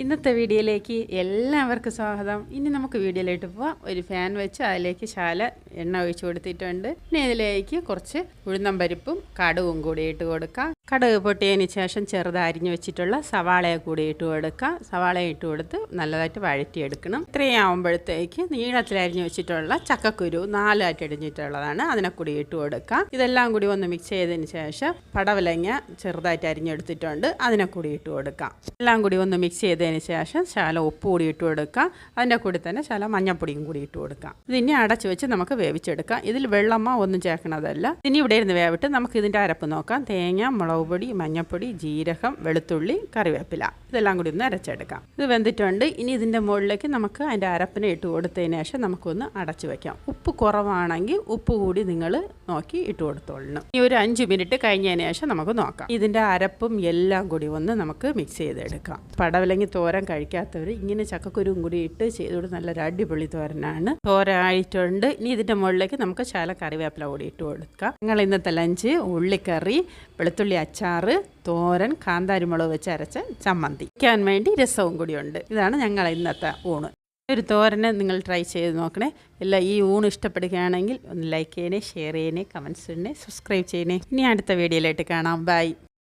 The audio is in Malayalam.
ഇന്നത്തെ വീഡിയോയിലേക്ക് എല്ലാവർക്കും സ്വാഗതം. ഇനി നമുക്ക് വീഡിയോയിലോട്ട് പോവാം. ഒരു ഫാൻ വെച്ച് അതിലേക്ക് ശാല എണ്ണ ഒഴിച്ചു കൊടുത്തിട്ടുണ്ട്. ഇനി ഇതിലേക്ക് കുറച്ച് ഉഴുന്നം പരിപ്പും കടുവും കൂടി ഇട്ട് കൊടുക്കാം. കടുക് പൊട്ടിയതിന് ശേഷം ചെറുതരിഞ്ഞ് വെച്ചിട്ടുള്ള സവാളയെ കൂടി ഇട്ട് കൊടുക്കുക. സവാള ഇട്ട് കൊടുത്ത് നല്ലതായിട്ട് വഴറ്റിയെടുക്കണം. ഇത്രയും ആകുമ്പോഴത്തേക്ക് നീളത്തിൽ അരിഞ്ഞു വെച്ചിട്ടുള്ള ചക്കക്കുരു നാലായിട്ട് അടിഞ്ഞിട്ടുള്ളതാണ് അതിനെ കൂടി ഇട്ട് കൊടുക്കാം ഇതെല്ലാം കൂടി ഒന്ന് മിക്സ് ചെയ്തതിന് ശേഷം പടവലങ്ങ ചെറുതായിട്ട് അരിഞ്ഞെടുത്തിട്ടുണ്ട്. അതിനെ കൂടി ഇട്ട് കൊടുക്കാം എല്ലാം കൂടി ഒന്ന് മിക്സ് ചെയ്തതിന് ശേഷം ശാല ഉപ്പ് കൂടി ഇട്ട് കൊടുക്കാം അതിന്റെ കൂടി തന്നെ ശാല മഞ്ഞപ്പൊടിയും കൂടി ഇട്ട് കൊടുക്കാം ഇതിനെ അടച്ചു വെച്ച് നമുക്ക് വേവിച്ചെടുക്കാം. ഇതിൽ വെള്ളമ്മ ഒന്നും ചേർക്കണതല്ല ഇനി ഇവിടെ ഇരുന്ന് വേവിട്ട് നമുക്ക് ഇതിന്റെ അരപ്പ് നോക്കാം. തേങ്ങ മുളക് പൊടി മഞ്ഞപ്പൊടി ജീരകം വെളുത്തുള്ളി കറിവേപ്പില. ഇതെല്ലാം കൂടി ഒന്ന് അരച്ചെടുക്കാം. ഇത് വെന്തിട്ടുണ്ട്. ഇനി ഇതിന്റെ മുകളിലേക്ക് നമുക്ക് അതിന്റെ അരപ്പിനെ ഇട്ട് കൊടുത്തതിന് ശേഷം നമുക്കൊന്ന് അടച്ചു വയ്ക്കാം ഉപ്പ് കുറവാണെങ്കിൽ ഉപ്പ് കൂടി നിങ്ങൾ നോക്കി ഇട്ട് കൊടുത്തോളണം. ഇനി ഒരു അഞ്ച് മിനിറ്റ് കഴിഞ്ഞതിന് ശേഷം നമുക്ക് നോക്കാം. ഇതിന്റെ അരപ്പും എല്ലാം കൂടി ഒന്ന് നമുക്ക് മിക്സ് ചെയ്തെടുക്കാം. പടവലങ്ങി തോരൻ കഴിക്കാത്തവർ ഇങ്ങനെ ചക്കക്കുരുവും കൂടി ഇട്ട് ചെയ്തുകൊണ്ട് നല്ലൊരു അടിപൊളി തോരനാണ്. തോര ആയിട്ടുണ്ട് ഇനി ഇതിന്റെ മുകളിലേക്ക് നമുക്ക് ശാല കറിവേപ്പില കൂടി ഇട്ട് കൊടുക്കാം. നിങ്ങൾ ഇന്നത്തെ ലഞ്ച് ഉള്ളിക്കറി വെളുത്തുള്ളി അച്ചാറ് തോരൻ കാന്താരിമുളക് വെച്ച് അരച്ച ചമ്മന്തി. വയ്ക്കാൻ വേണ്ടി രസവും കൂടിയുണ്ട്. ഇതാണ് ഞങ്ങൾ ഇന്നത്തെ ഊണ്. ഒരു തോരനെ നിങ്ങൾ ട്രൈ ചെയ്ത് നോക്കണേ. എല്ലാ ഈ ഊണ് ഇഷ്ടപ്പെടുകയാണെങ്കിൽ ഒന്ന് ലൈക്ക് ചെയ്യണേ ഷെയർ ചെയ്യണേ കമൻസ് ഇടണേ സബ്സ്ക്രൈബ് ചെയ്യണേ. ഇനി അടുത്ത വീഡിയോയിലായിട്ട് കാണാം. ബൈ